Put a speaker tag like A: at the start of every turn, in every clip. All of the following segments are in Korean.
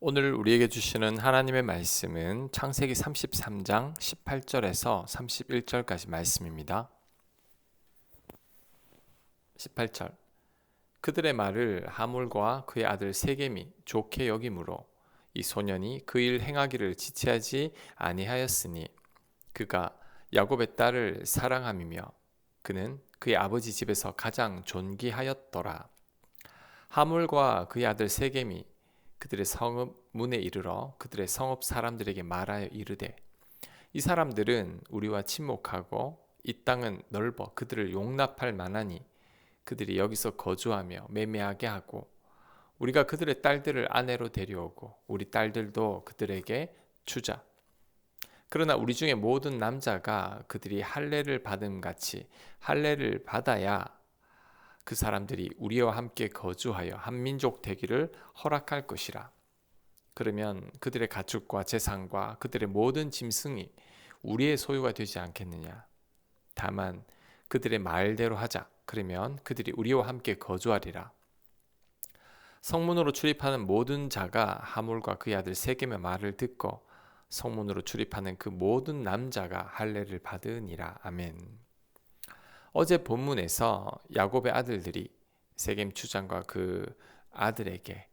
A: 오늘 우리에게 주시는 하나님의 말씀은 창세기 33장 18절에서 31절까지 말씀입니다. 18절 그들의 말을 하물과 그의 아들 세겜이 좋게 여김으로 이 소년이 그 일 행하기를 지체하지 아니하였으니 그가 야곱의 딸을 사랑함이며 그는 그의 아버지 집에서 가장 존귀하였더라. 하물과 그의 아들 세겜이 그들의 성읍 문에 이르러 그들의 성읍 사람들에게 말하여 이르되 이 사람들은 우리와 친목하고 이 땅은 넓어 그들을 용납할 만하니 그들이 여기서 거주하며 매매하게 하고 우리가 그들의 딸들을 아내로 데려오고 우리 딸들도 그들에게 주자. 그러나 우리 중에 모든 남자가 그들이 할례를 받음 같이 할례를 받아야 그 사람들이 우리와 함께 거주하여 한 민족 되기를 허락할 것이라. 그러면 그들의 가축과 재산과 그들의 모든 짐승이 우리의 소유가 되지 않겠느냐. 다만 그들의 말대로 하자. 그러면 그들이 우리와 함께 거주하리라. 성문으로 출입하는 모든 자가 하물과 그의 아들 세겜의 말을 듣고 성문으로 출입하는 그 모든 남자가 할례를 받으니라. 아멘. 어제 본문에서 야곱의 아들들이 세겜 추장과 그 아들에게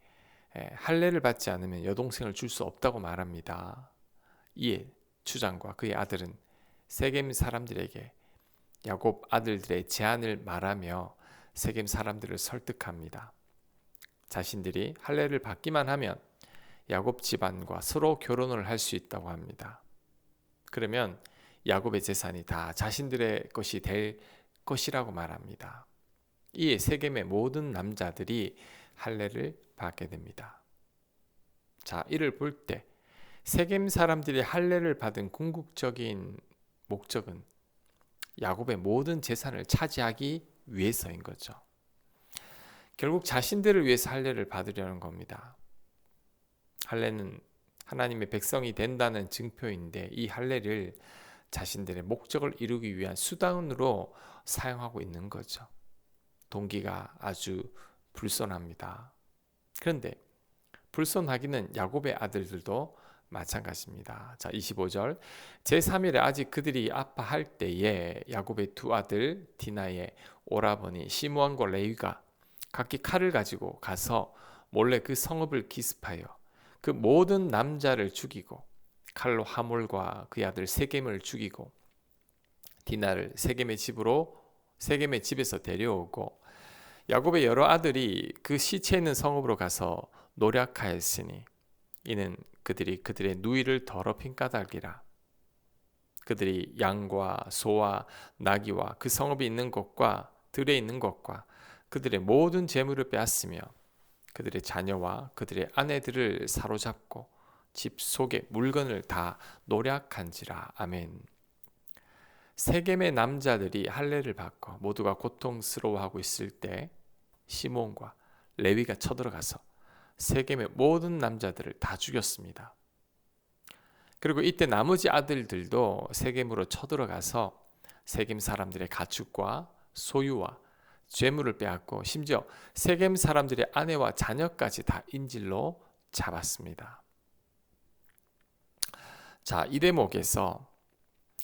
A: 할례를 받지 않으면 여동생을 줄 수 없다고 말합니다. 이에 추장과 그의 아들은 세겜 사람들에게 야곱 아들들의 제안을 말하며 세겜 사람들을 설득합니다. 자신들이 할례를 받기만 하면 야곱 집안과 서로 결혼을 할 수 있다고 합니다. 그러면 야곱의 재산이 다 자신들의 것이 될 것이라고 말합니다. 이에 세겜의 모든 남자들이 할례를 받게 됩니다. 자, 이를 볼 때 세겜 사람들이 할례를 받은 궁극적인 목적은 야곱의 모든 재산을 차지하기 위해서인 거죠. 결국 자신들을 위해서 할례를 받으려는 겁니다. 할례는 하나님의 백성이 된다는 증표인데 이 할례를 자신들의 목적을 이루기 위한 수단으로 사용하고 있는 거죠. 동기가 아주 불손합니다. 그런데 불손하기는 야곱의 아들들도 마찬가지입니다. 자, 25절. 제3일에 아직 그들이 아파할 때에 야곱의 두 아들 디나의 오라버니 시므온과 레위가 각기 칼을 가지고 가서 몰래 그 성읍을 기습하여 그 모든 남자를 죽이고 칼로 하몰과 그의 아들 세겜을 죽이고 디나를 세겜의 집으로 세겜의 집에서 데려오고 야곱의 여러 아들이 그 시체 있는 성읍으로 가서 노력하였으니 이는 그들이 그들의 누이를 더럽힌 까닭이라. 그들이 양과 소와 나귀와 그 성읍이 있는 곳과 들에 있는 곳과 그들의 모든 재물을 빼앗으며 그들의 자녀와 그들의 아내들을 사로잡고 집 속의 물건을 다 노략한지라 아멘. 세겜의 남자들이 할례를 받고 모두가 고통스러워하고 있을 때 시몬과 레위가 쳐들어가서 세겜의 모든 남자들을 다 죽였습니다. 그리고 이때 나머지 아들들도 세겜으로 쳐들어가서 세겜 사람들의 가축과 소유와 죄물을 빼앗고 심지어 세겜 사람들의 아내와 자녀까지 다 인질로 잡았습니다. 자, 이 대목에서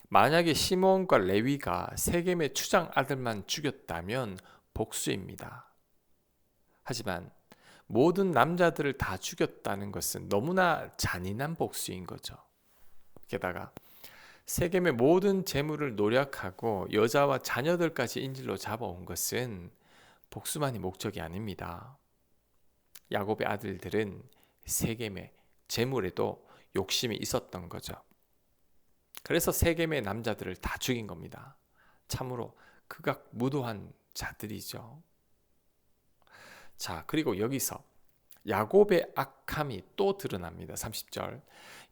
A: 만약에 시몬과 레위가 세겜의 추장 아들만 죽였다면 복수입니다. 하지만 모든 남자들을 다 죽였다는 것은 너무나 잔인한 복수인 거죠. 게다가 세겜의 모든 재물을 노력하고 여자와 자녀들까지 인질로 잡아온 것은 복수만이 목적이 아닙니다. 야곱의 아들들은 세겜의 재물에도 욕심이 있었던 거죠. 그래서 세겜의 남자들을 다 죽인 겁니다. 참으로 극악 무도한 자들이죠. 자, 그리고 여기서 야곱의 악함이 또 드러납니다. 30절.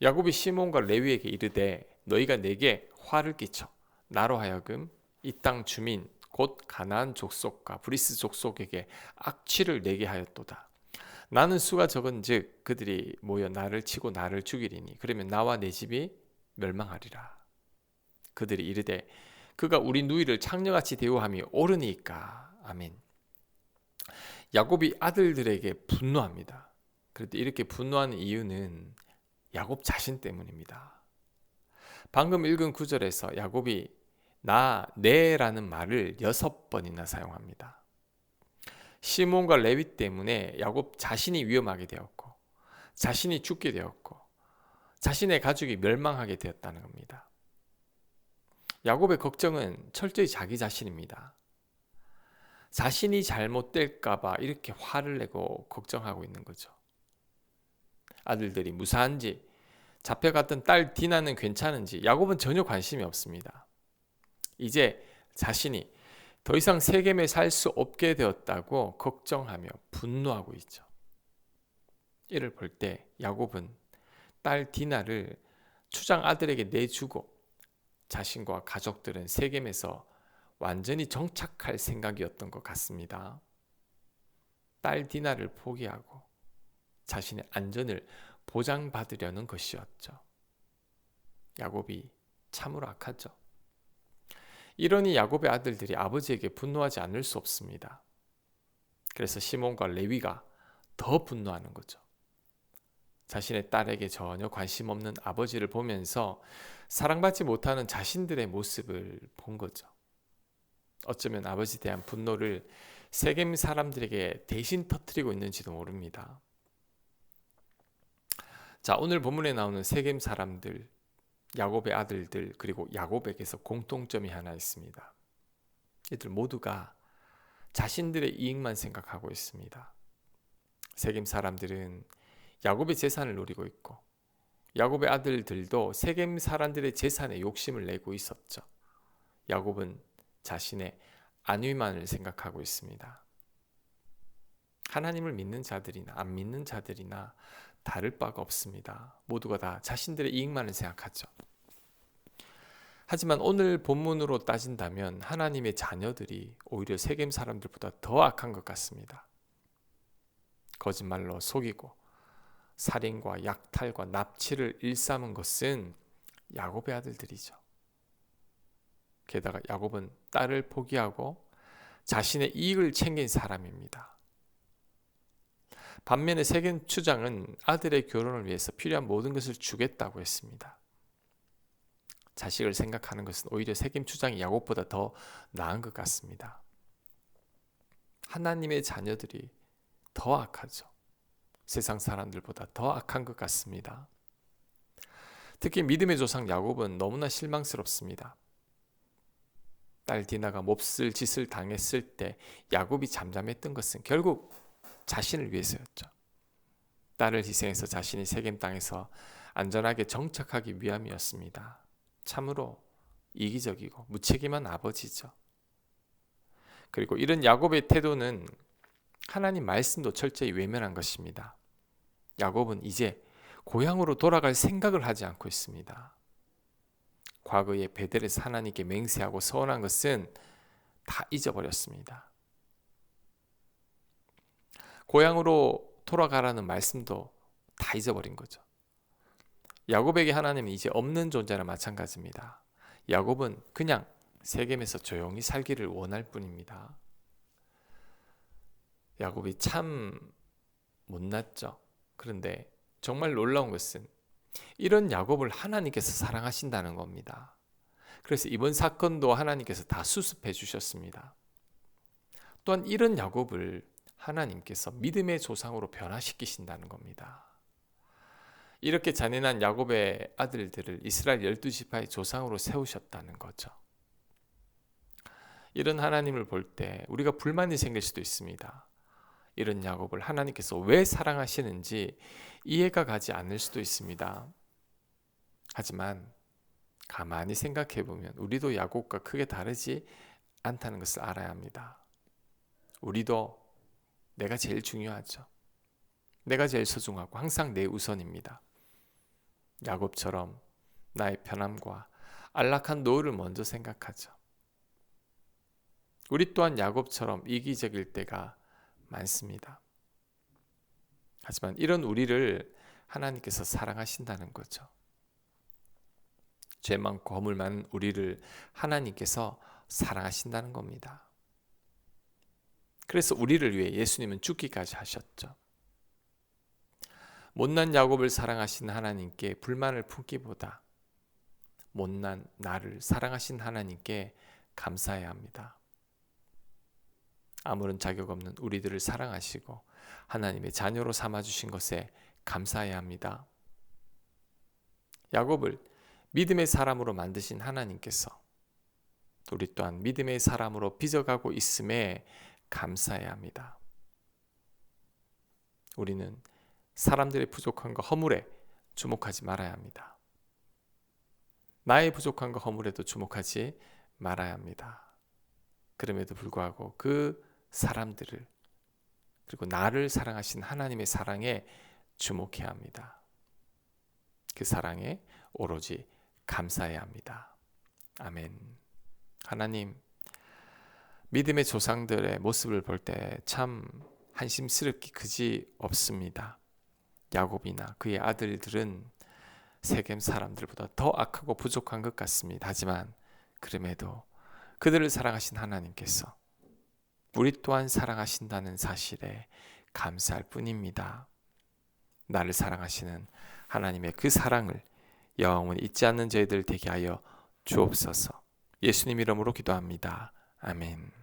A: 야곱이 시몬과 레위에게 이르되 너희가 내게 화를 끼쳐 나로 하여금 이 땅 주민 곧 가나안 족속과 브리스 족속에게 악취를 내게 하였도다. 나는 수가 적은즉 그들이 모여 나를 치고 나를 죽이리니 그러면 나와 내 집이 멸망하리라. 그들이 이르되 그가 우리 누이를 창녀같이 대우함이 옳으니까 아멘. 야곱이 아들들에게 분노합니다. 그런데 이렇게 분노하는 이유는 야곱 자신 때문입니다. 방금 읽은 구절에서 야곱이 나, 내라는 말을 여섯 번이나 사용합니다. 시몬과 레위 때문에 야곱 자신이 위험하게 되었고, 자신이 죽게 되었고, 자신의 가족이 멸망하게 되었다는 겁니다. 야곱의 걱정은 철저히 자기 자신입니다. 자신이 잘못될까봐 이렇게 화를 내고 걱정하고 있는 거죠. 아들들이 무사한지, 잡혀갔던 딸 디나는 괜찮은지 야곱은 전혀 관심이 없습니다. 이제 자신이 더 이상 세겜에 살 수 없게 되었다고 걱정하며 분노하고 있죠. 이를 볼 때 야곱은 딸 디나를 추장 아들에게 내주고 자신과 가족들은 세겜에서 완전히 정착할 생각이었던 것 같습니다. 딸 디나를 포기하고 자신의 안전을 보장받으려는 것이었죠. 야곱이 참으로 악하죠. 이러니 야곱의 아들들이 아버지에게 분노하지 않을 수 없습니다. 그래서 시몬과 레위가 더 분노하는 거죠. 자신의 딸에게 전혀 관심 없는 아버지를 보면서 사랑받지 못하는 자신들의 모습을 본 거죠. 어쩌면 아버지에 대한 분노를 세겜 사람들에게 대신 터뜨리고 있는지도 모릅니다. 자, 오늘 본문에 나오는 세겜 사람들, 야곱의 아들들, 그리고 야곱에게서 공통점이 하나 있습니다. 이들 모두가 자신들의 이익만 생각하고 있습니다. 세겜 사람들은 야곱의 재산을 노리고 있고 야곱의 아들들도 세겜 사람들의 재산에 욕심을 내고 있었죠. 야곱은 자신의 안위만을 생각하고 있습니다. 하나님을 믿는 자들이나 안 믿는 자들이나 다를 바가 없습니다. 모두가 다 자신들의 이익만을 생각하죠. 하지만 오늘 본문으로 따진다면 하나님의 자녀들이 오히려 세겜 사람들보다 더 악한 것 같습니다. 거짓말로 속이고 살인과 약탈과 납치를 일삼은 것은 야곱의 아들들이죠. 게다가 야곱은 딸을 포기하고 자신의 이익을 챙긴 사람입니다. 반면에 세겜 추장은 아들의 결혼을 위해서 필요한 모든 것을 주겠다고 했습니다. 자식을 생각하는 것은 오히려 세겜 추장이 야곱보다 더 나은 것 같습니다. 하나님의 자녀들이 더 악하죠. 세상 사람들보다 더 악한 것 같습니다. 특히 믿음의 조상 야곱은 너무나 실망스럽습니다. 딸 디나가 몹쓸 짓을 당했을 때 야곱이 잠잠했던 것은 결국 자신을 위해서였죠. 딸을 희생해서 자신이 세겜 땅에서 안전하게 정착하기 위함이었습니다. 참으로 이기적이고 무책임한 아버지죠. 그리고 이런 야곱의 태도는 하나님 말씀도 철저히 외면한 것입니다. 야곱은 이제 고향으로 돌아갈 생각을 하지 않고 있습니다. 과거에 베델에서 하나님께 맹세하고 서원한 것은 다 잊어버렸습니다. 고향으로 돌아가라는 말씀도 다 잊어버린 거죠. 야곱에게 하나님은 이제 없는 존재나 마찬가지입니다. 야곱은 그냥 세겜에서 조용히 살기를 원할 뿐입니다. 야곱이 참 못났죠. 그런데 정말 놀라운 것은 이런 야곱을 하나님께서 사랑하신다는 겁니다. 그래서 이번 사건도 하나님께서 다 수습해 주셨습니다. 또한 이런 야곱을 하나님께서 믿음의 조상으로 변화시키신다는 겁니다. 이렇게 잔인한 야곱의 아들들을 이스라엘 열두 지파의 조상으로 세우셨다는 거죠. 이런 하나님을 볼 때 우리가 불만이 생길 수도 있습니다. 이런 야곱을 하나님께서 왜 사랑하시는지 이해가 가지 않을 수도 있습니다. 하지만 가만히 생각해 보면 우리도 야곱과 크게 다르지 않다는 것을 알아야 합니다. 우리도 내가 제일 중요하죠. 내가 제일 소중하고 항상 내 우선입니다. 야곱처럼 나의 편함과 안락한 노후를 먼저 생각하죠. 우리 또한 야곱처럼 이기적일 때가 많습니다. 하지만 이런 우리를 하나님께서 사랑하신다는 거죠. 죄 많고 허물 많은 우리를 하나님께서 사랑하신다는 겁니다. 그래서 우리를 위해 예수님은 죽기까지 하셨죠. 못난 야곱을 사랑하신 하나님께 불만을 품기보다 못난 나를 사랑하신 하나님께 감사해야 합니다. 아무런 자격 없는 우리들을 사랑하시고 하나님의 자녀로 삼아 주신 것에 감사해야 합니다. 야곱을 믿음의 사람으로 만드신 하나님께서 우리 또한 믿음의 사람으로 빚어가고 있음에 감사해야 합니다. 우리는 사람들의 부족함과 허물에 주목하지 말아야 합니다. 나의 부족함과 허물에도 주목하지 말아야 합니다. 그럼에도 불구하고 그 사람들을 그리고 나를 사랑하신 하나님의 사랑에 주목해야 합니다. 그 사랑에 오로지 감사해야 합니다. 아멘. 하나님, 믿음의 조상들의 모습을 볼 때 참 한심스럽기 그지 없습니다. 야곱이나 그의 아들들은 세겜 사람들보다 더 악하고 부족한 것 같습니다. 하지만 그럼에도 그들을 사랑하신 하나님께서 우리 또한 사랑하신다는 사실에 감사할 뿐입니다. 나를 사랑하시는 하나님의 그 사랑을 영원히 잊지 않는 저희들 되게 하여 주옵소서. 예수님 이름으로 기도합니다. 아멘.